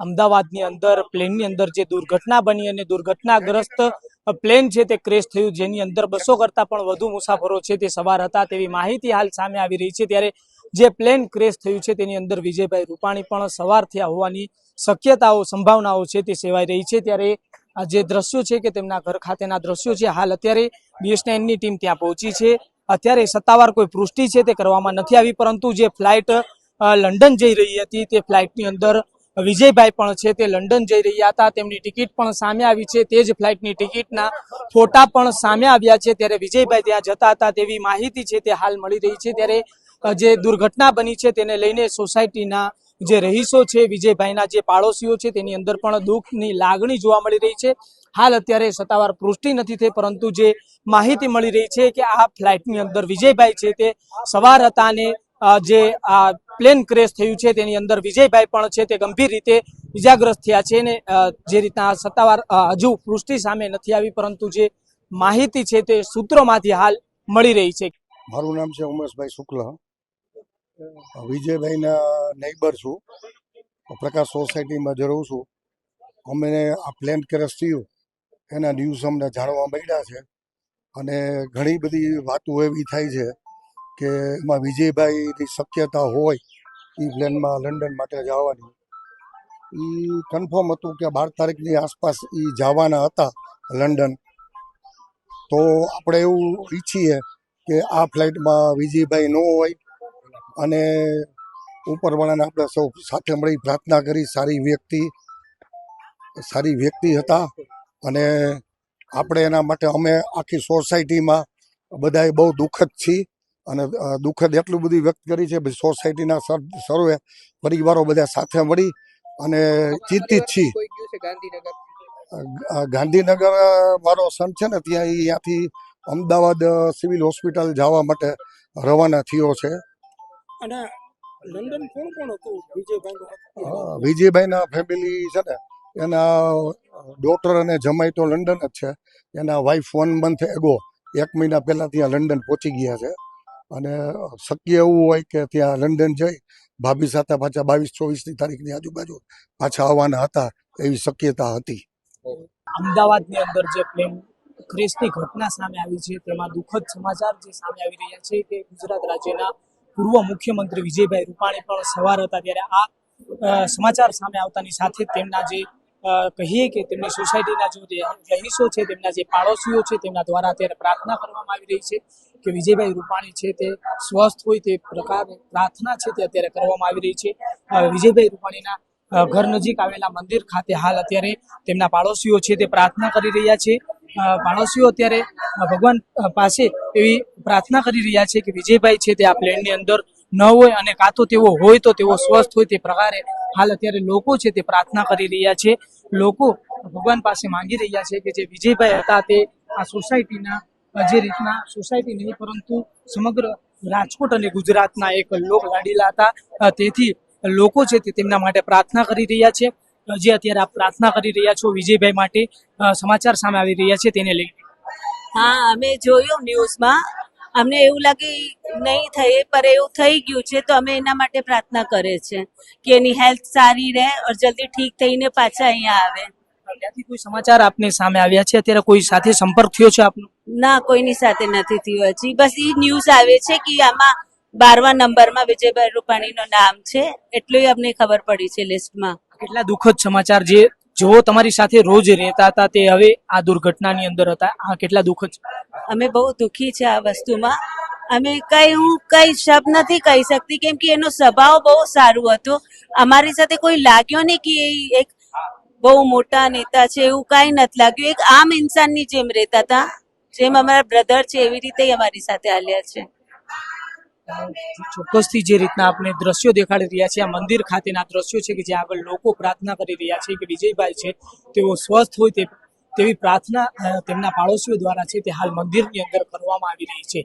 અમદાવાદની અંદર, પ્લેનની અંદર જે દુર્ઘટના બની અને દુર્ઘટનાગ્રસ્ત પ્લેન છે તે ક્રેશ થયું, જેની અંદર બસો કરતાં પણ વધુ મુસાફરો છે તે સવાર હતા તેવી માહિતી હાલ સામે આવી રહી છે. ત્યારે જે પ્લેન ક્રેશ થયું છે તેની અંદર વિજયભાઈ રૂપાણી પણ સવાર થયા હોવાની શક્યતાઓ, સંભાવનાઓ છે તે સેવાઈ રહી છે. ત્યારે આ જે દ્રશ્યો છે કે તેમના ઘર ખાતેના દ્રશ્યો છે, હાલ અત્યારે બીએસએનની ટીમ ત્યાં પહોંચી છે. અત્યારે સત્તાવાર કોઈ પુષ્ટિ છે તે કરવામાં નથી આવી, પરંતુ જે ફ્લાઇટ લંડન જઈ રહી હતી તે ફ્લાઇટની અંદર વિજયભાઈ પણ છે, તે લંડન જઈ રહ્યા હતા. તેમની ટિકિટ પણ સામે આવી છે. તે જ ફ્લાઇટની ટિકિટના ફોટા પણ સામે આવ્યા છે. ત્યારે વિજયભાઈ ત્યાં જતા હતા તેવી માહિતી છે, તે હાલ મળી રહી છે. ત્યારે જે દુર્ઘટના બની છે, તેને લઈને સોસાયટીના જે રહીશો છે, વિજયભાઈના જે પાડોશીઓ છે, તેની અંદર પણ દુઃખની લાગણી જોવા મળી રહી છે. હાલ અત્યારે સત્તાવાર પુષ્ટિ નથી થઈ, પરંતુ જે માહિતી મળી રહી છે કે આ ફ્લાઇટની અંદર વિજયભાઈ છે, તે સવાર હતા અને જે, આ પ્લેન ક્રેશ થયું છે, તેની અંદર વિજયભાઈ પણ છે, તે ગંભીર રીતે ઇજાગ્રસ્ત થયા છે ને જે રીતના સત્તાવાર હજુ પુષ્ટિ સામે નથી આવી, પરંતુ જે માહિતી છે તે સૂત્રોમાંથી હાલ મળી રહી છે. મારું નામ છે ઉમેશભાઈ શુક્લ. વિજયભાઈના નેબર છું. પ્રકાશ સોસાયટીમાં જ રહું છું. અમે આ પ્લેન ક્રેશ થયું. એના ન્યૂઝ અમને જાણવા મળ્યા છે. અને ઘણી બધી વાતો એવી થાય છે કે એમાં વિજયભાઈની શક્યતા હોય એ પ્લેનમાં લંડન માટે જવાની. એ કન્ફર્મ હતું કે બાર તારીખની આસપાસ એ જવાના હતા લંડન તો આપણે એવું ઈચ્છીએ કે આ ફ્લાઇટમાં વિજયભાઈ ન હોય અને ઉપરવાળાને આપણે સૌ સાથે મળી પ્રાર્થના કરી. સારી વ્યક્તિ સારી વ્યક્તિ હતા અને આપણે એના માટે અમે આખી સોસાયટીમાં બધાએ બહુ દુઃખદ છીએ. અને દુઃખદ એટલું બધું વ્યક્ત કરી છે સોસાયટીના સર- સર્વે પરિવારો બધા સાથે મળી અને ચિંતિત છીએ. ગાંધીનગર? મારો સન છે ને ત્યાં ત્યાંથી અમદાવાદ સિવિલ હોસ્પિટલ જવા માટે રવાના થયો છે. અને લંડન કોણ કોણ હતું? વિજયભાઈ વિજયભાઈના ફેમિલી છે ને એના ડોટર અને જમાઈ તો લંડન જ છે. એના વાઈફ વન મંથ એગો એક મહિના પહેલા ત્યાં લંડન પહોંચી ગયા છે. અને શક્ય એવું હોય કે ત્યાં લંડન જઈ, ભાભી સાથે પાછા બાવીસ, ચોવીસની તારીખની આજુબાજુ પાછા આવવાના હતા એવી શક્યતા હતી. અમદાવાદની અંદર જે પ્લેન ક્રેશની ઘટના સામે આવી છે, તેમાં દુઃખદ સમાચાર જે સામે આવી રહ્યા છે કે ગુજરાત રાજ્યના પૂર્વ મુખ્યમંત્રી વિજયભાઈ રૂપાણી પણ સવાર હતા ત્યારે આ સમાચાર સામે આવતાની સાથે તેમના જે કહીએ કે તેમની સોસાયટીના જો રહીશો છે, તેમના જે પાડોશીઓ છે, તેમના દ્વારા અત્યારે પ્રાર્થના કરવામાં આવી રહી છે કે વિજયભાઈ રૂપાણી છે તે સ્વસ્થ હોય તે પ્રકારે પ્રાર્થના છે તે અત્યારે કરવામાં આવી રહી છે. વિજયભાઈ રૂપાણીના ઘર નજીક આવેલા મંદિર ખાતે હાલ અત્યારે તેમના પાડોશીઓ છે તે પ્રાર્થના કરી રહ્યા છે. પાડોશીઓ અત્યારે ભગવાન પાસે એવી પ્રાર્થના કરી રહ્યા છે કે વિજયભાઈ છે તે આ પ્લેનની અંદર ન હોય અને કાં તો તેઓ હોય તો તેઓ સ્વસ્થ હોય તે પ્રકારે હાલ અત્યારે લોકો છે તે પ્રાર્થના કરી રહ્યા છે. લોકો ભગવાન પાસે માંગી રહ્યા છે કે જે વિજયભાઈ હતા તે આ સોસાયટીના જે રીતના સોસાયટી નહીં, પરંતુ સમગ્ર રાજકોટ અને ગુજરાતના એક લોક લાડીલા હતા. તેથી લોકો છે તે તેમના માટે પ્રાર્થના કરી રહ્યા છે. જે અત્યારે આપ પ્રાર્થના કરી રહ્યા છો વિજયભાઈ માટે. સમાચાર સામે આવી રહ્યા છે તેને લઈને. હા, અમે જોયું ન્યૂઝમાં. અમને એવું લાગે નહીં થઈ પર એવું થઈ ગયું છે તો અમે એના માટે પ્રાર્થના કરે છે કે એની હેલ્થ સારી રહે ઓર જલ્દી ઠીક થઈને પાછા અહીંયા આવે. ત્યાંથી કોઈ સમાચાર આપની સામે આવ્યા છે? અત્યારે કોઈ સાથે સંપર્ક થયો છે આપનો? ના કોઈની સાથે નથી થયો હજી. બસ એ ન્યૂઝ આવે છે કે આમાં બારમા નંબરમાં વિજયભાઈ રૂપાણીનું નામ છે એટલું અમને ખબર પડી છે લિસ્ટમાં કેટલા દુઃખદ સમાચાર જે જો તમારી સાથે રોજ રહેતા હતા તે હવે આ દુર્ઘટનાની અંદર હતા. આ કેટલા દુઃખદ? અમે બહુ દુઃખી છે આ વસ્તુમાં. અમે કઈ, હું કઈ શબ્દ નથી કહી શકતી, કેમ કે એનો સ્વભાવ બહુ સારું હતો. અમારી સાથે કોઈ લાગ્યો નહીં કે એ એક બહુ મોટા નેતા છે, એવું કઈ નથી લાગ્યું. એક આમ ઇન્સાનની જેમ રહેતા હતા, જેમ અમારા બ્રધર છે, એવી રીતે અમારી સાથે હાલ્યા છે. ચોક્કસથી જે રીતના આપણે દ્રશ્યો દેખાડી રહ્યા છે આ મંદિર ખાતેના દ્રશ્યો છે કે જે આગળ લોકો પ્રાર્થના કરી રહ્યા છે કે વિજયભાઈ છે, તેઓ સ્વસ્થ હોય તે તેવી પ્રાર્થના તેમના પાડોશીઓ દ્વારા છે તે હાલ મંદિરની અંદર કરવામાં આવી રહી છે.